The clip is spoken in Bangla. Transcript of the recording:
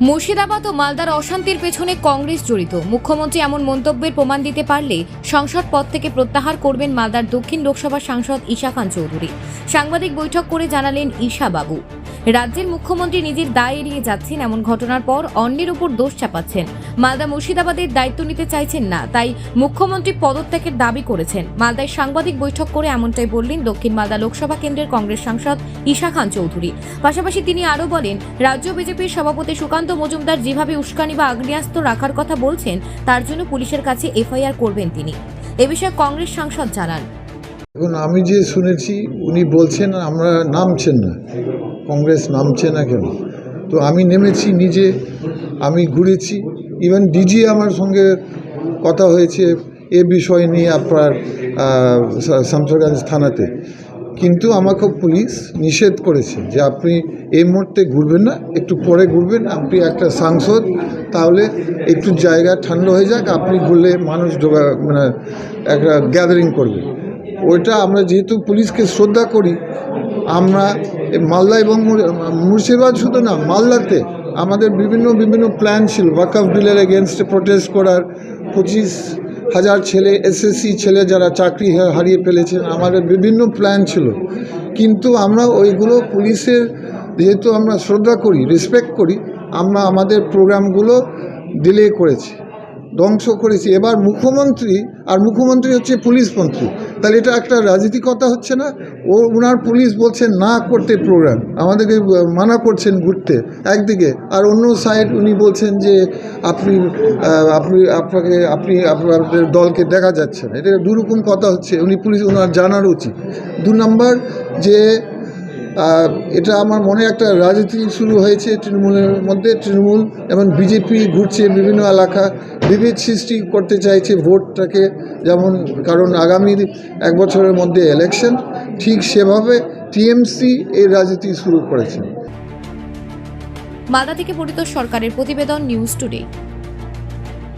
মুর্শিদাবাদ ও মালদার অশান্তির পেছনে কংগ্রেস জড়িত। মুখ্যমন্ত্রী এমন মন্তব্যের প্রমাণ দিতে পারলে সংসদ পদ থেকে প্রত্যাহার করবেন মালদার দক্ষিণ লোকসভা সাংসদ ঈশা খান চৌধুরী। সাংবাদিক বৈঠক করে জানালেন ঈশা বাবু। রাজ্যের মুখ্যমন্ত্রী নিজের দায় এড়িয়ে যাচ্ছেন এমন ঘটনার পর অন্যের উপর দোষ চাপাচ্ছেন। মালদা মুর্শিদাবাদের দায়িত্ব নিতে চাইছেন না, তাই মুখ্যমন্ত্রী পদত্যাগের দাবি করেছেন। মালদায় সাংবাদিক বৈঠক করে এমনটাই বললেন দক্ষিণ মালদা লোকসভা কেন্দ্রের কংগ্রেস সাংসদ ঈশা খান চৌধুরী। পাশাপাশি তিনি আরও বলেন, রাজ্য বিজেপির সভাপতি সুকান্ত মজুমদার যেভাবে উস্কানি বা আগ্নেয়াস্ত্র রাখার কথা বলছেন, তার জন্য পুলিশের কাছে এফআইআর করবেন তিনি। এ বিষয়ে কংগ্রেস সাংসদ জানান। এখন আমি যে শুনেছি, উনি বলছেন, আমরা নামছেন না। কংগ্রেস নামছে না কেন? তো আমি নেমেছি নিজে, আমি ঘুরেছি। ইভেন ডিজি আমার সঙ্গে কথা হয়েছে এ বিষয় নিয়ে আপনার শামসরগঞ্জ থানাতে। কিন্তু আমাকে পুলিশ নিষেধ করেছে যে আপনি এই মুহূর্তে ঘুরবেন না, একটু পরে ঘুরবেন, আপনি একটা সাংসদ, তাহলে একটু জায়গা ঠান্ডা হয়ে যাক, আপনি ঘুরলে মানুষ ঢোকা মানে একটা গ্যাদারিং করবে। ওইটা আমরা যেহেতু পুলিশকে শ্রদ্ধা করি আমরা মালদা এবং মুর্শিদাবাদ শুধু না, মালদাতে আমাদের বিভিন্ন বিভিন্ন প্ল্যান ছিল। ওয়াকফ বিলের এগেনস্টে প্রোটেস্ট করার। পঁচিশ হাজার ছেলে এসএসসি ছেলে যারা চাকরি হারিয়ে ফেলেছেন, আমাদের বিভিন্ন প্ল্যান ছিল। কিন্তু আমরা ওইগুলো পুলিশের, যেহেতু আমরা শ্রদ্ধা করি রেসপেক্ট করি, আমরা আমাদের প্রোগ্রামগুলো ডিলে করেছি। ধ্বংস করেছি। এবার মুখ্যমন্ত্রী, আর মুখ্যমন্ত্রী হচ্ছে পুলিশ মন্ত্রী তাহলে এটা একটা রাজনীতিকতা হচ্ছে না? ও ওনার পুলিশ বলছেন না করতে প্রোগ্রাম আমাদেরকে মানা করছেন ঘুরতে একদিকে। আর অন্য সাইড উনি বলছেন যে আপনি আপনি, আপনাকে, আপনি আপনাদের দলকে দেখা যাচ্ছে না। এটা দুরকম কথা হচ্ছে। উনি পুলিশ ওনার জানার উচিত। দু নম্বর যে এটা আমার মনে একটা রাজনীতি শুরু হয়েছে তৃণমূলের মধ্যে। তৃণমূল এবং বিজেপি ঘুরছে বিভিন্ন এলাকা, বিভেদ সৃষ্টি করতে চাইছে ভোটটাকে। যেমন কারণ আগামী এক বছরের মধ্যে ইলেকশন ঠিক সেভাবে টিএমসি এই রাজনীতি শুরু করেছে। মালদা থেকে পরিত সরকারের প্রতিবেদন নিউজ টুডে